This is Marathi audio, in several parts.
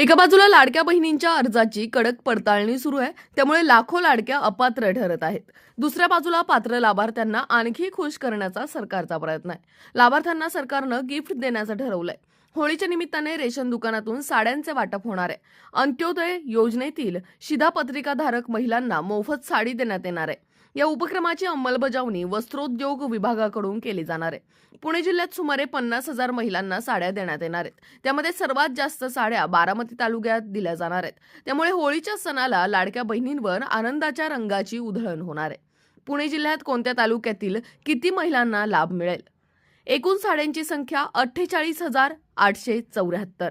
एका बाजूला लाडक्या बहिणींच्या अर्जाची कडक पडताळणी सुरू आहे त्यामुळे लाखो लाडक्या अपात्र ठरत आहेत. दुसऱ्या बाजूला पात्र लाभार्थ्यांना आणखी खुश करण्याचा सरकारचा प्रयत्न आहे. लाभार्थ्यांना सरकारनं गिफ्ट देण्याचं ठरवलंय. होळीच्या निमित्ताने रेशन दुकानातून साड्यांचे वाटप होणार आहे. अंत्योदय योजनेतील शिधापत्रिकाधारक महिलांना मोफत साडी देण्यात येणार आहे. या उपक्रमाची अंमलबजावणी वस्त्रोद्योग विभागाकडून केली जाणार आहे. पुणे जिल्ह्यात सुमारे पन्नास हजार महिलांना साड्या देण्यात येणार आहेत. त्यामध्ये सर्वात जास्त साड्या बारामती तालुक्यात दिल्या जाणार आहेत. त्यामुळे होळीच्या सणाला लाडक्या बहिणींवर आनंदाच्या रंगाची उधळण होणार आहे. पुणे जिल्ह्यात कोणत्या तालुक्यातील किती महिलांना लाभ मिळेल? एकूण साड्यांची संख्या अठ्ठेचाळीस हजार आठशे चौऱ्याहत्तर.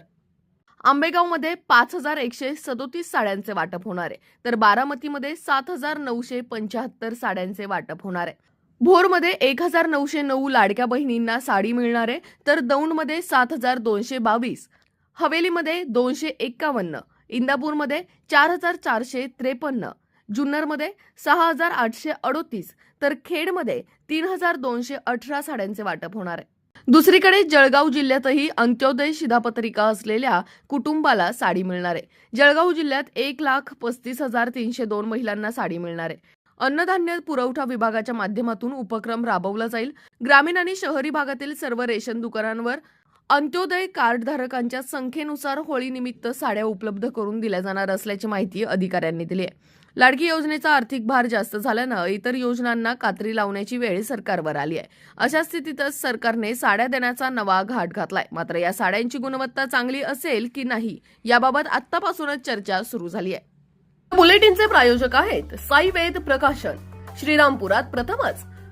आंबेगावमध्ये पाच हजार एकशे सदोतीस साड्यांचे वाटप होणार आहे. तर बारामतीमध्ये सात हजार नऊशे पंच्याहत्तर साड्यांचे वाटप होणार आहे. भोरमध्ये एक हजार नऊशे नऊ लाडक्या बहिणींना साडी मिळणार आहे. तर दौंडमध्ये सात हजार दोनशे बावीस हवेलीमध्ये दोनशे एक्कावन्न इंदापूरमध्ये चार हजार चारशे त्रेपन्न जुन्नरमध्ये सहा हजार आठशे अडोतीस तर खेडमध्ये तीन हजार दोनशे अठरा साड्यांचे वाटप होणार आहे. दुसरीकडे जळगाव जिल्ह्यातही अंत्योदय शिधापत्रिका असलेल्या कुटुंबाला साडी मिळणार आहे. जळगाव जिल्ह्यात एक लाख पस्तीस हजार तीनशे दोन महिलांना साडी मिळणार आहे. अन्नधान्य पुरवठा विभागाच्या माध्यमातून उपक्रम राबवला जाईल. ग्रामीण आणि शहरी भागातील सर्व रेशन दुकानांवर अंत्योदय कार्डधारकांच्या संख्येनुसार होळीनिमित्त साड्या उपलब्ध करून दिल्या जाणार असल्याची माहिती अधिकाऱ्यांनी दिली आहे. लाडकी योजनेचा आर्थिक भार जास्त झाल्यानं इतर योजनांना कात्री लावण्याची वेळ सरकारवर आली आहे. अशा स्थितीतच सरकारने साड्या देण्याचा नवा घाट घातलाय. मात्र या साड्यांची गुणवत्ता चांगली असेल की नाही याबाबत आतापासूनच चर्चा सुरू झाली आहे. बुलेटिनचे प्रायोजक आहेत साई वेद प्रकाशन. श्रीरामपुरात प्रथमच